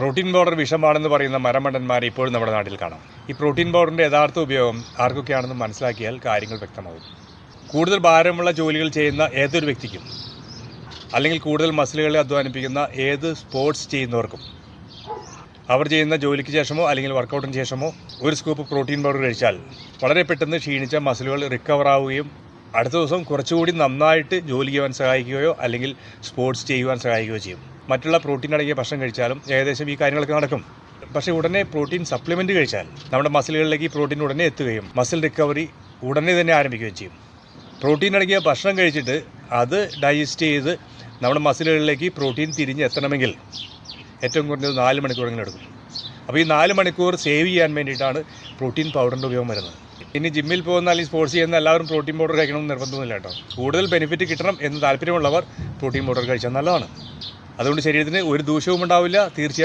Protein powder വിഷമാണെന്ന് പറയുന്ന മരമണ്ടന്മാരെ ഇപ്പോഴും നമ്മുടെ നാട്ടിൽ കാണാം. ഈ പ്രോട്ടീൻ പൗഡറിന്റെ യഥാർത്ഥ ഉപയോഗം ആർക്കൊക്കെയാണെന്ന് മനസ്സിലാക്കിയാൽ കാര്യങ്ങൾ വ്യക്തമാകും. കൂടുതൽ ഭാരമുള്ള ജോലികൾ ചെയ്യുന്ന ഏതൊരു വ്യക്തിക്കും അല്ലെങ്കിൽ കൂടുതൽ മസിലുകളെ അധ്വാനിപ്പിക്കുന്ന ഏത് സ്പോർട്സ് ചെയ്യുന്നവർക്കും അവർ ചെയ്യുന്ന ജോലിക്ക് ശേഷമോ അല്ലെങ്കിൽ വർക്കൗട്ടിന് ശേഷമോ ഒരു സ്കൂപ്പ് പ്രോട്ടീൻ പൗഡർ കഴിച്ചാൽ വളരെ പെട്ടെന്ന് ക്ഷീണിച്ച മസിലുകൾ റിക്കവർ ആവുകയും അടുത്ത ദിവസം കുറച്ചുകൂടി നന്നായിട്ട് ജോലി ചെയ്യുവാൻ സഹായിക്കുകയോ അല്ലെങ്കിൽ സ്പോർട്സ് ചെയ്യുവാൻ സഹായിക്കുകയോ ചെയ്യും. മറ്റുള്ള പ്രോട്ടീൻ അടങ്ങിയ ഭക്ഷണം കഴിച്ചാലും ഏകദേശം ഈ കാര്യങ്ങളൊക്കെ നടക്കും. പക്ഷേ ഉടനെ പ്രോട്ടീൻ സപ്ലിമെന്റ് കഴിച്ചാൽ നമ്മുടെ മസിലുകളിലേക്ക് ഈ പ്രോട്ടീൻ ഉടനെ എത്തുകയും മസിൽ റിക്കവറി ഉടനെ തന്നെ ആരംഭിക്കുകയും ചെയ്യും. പ്രോട്ടീൻ അടങ്ങിയ ഭക്ഷണം കഴിച്ചിട്ട് അത് ഡൈജസ്റ്റ് ചെയ്ത് നമ്മുടെ മസിലുകളിലേക്ക് പ്രോട്ടീൻ തിരിഞ്ഞ് എത്തണമെങ്കിൽ ഏറ്റവും കുറഞ്ഞത് നാല് മണിക്കൂറെങ്കിലും എടുക്കും. അപ്പോൾ ഈ നാല് മണിക്കൂർ സേവ് ചെയ്യാൻ വേണ്ടിയിട്ടാണ് പ്രോട്ടീൻ പൗഡറിന്റെ ഉപയോഗം വരുന്നത്. ഇനി ജിമ്മിൽ പോകുന്ന അല്ലെങ്കിൽ സ്പോർട്സ് ചെയ്യുന്ന എല്ലാവരും പ്രോട്ടീൻ പൗഡർ കഴിക്കണമെന്ന് നിർബന്ധമൊന്നുമില്ല കേട്ടോ. കൂടുതൽ ബെനിഫിറ്റ് കിട്ടണം എന്ന് താല്പര്യമുള്ളവർ പ്രോട്ടീൻ പൗഡർ കഴിച്ചാൽ നല്ലതാണ്. അതുകൊണ്ട് ശരീരത്തിന് ഒരു ദൂഷ്യവും ഉണ്ടാവില്ല തീർച്ചയായിട്ടും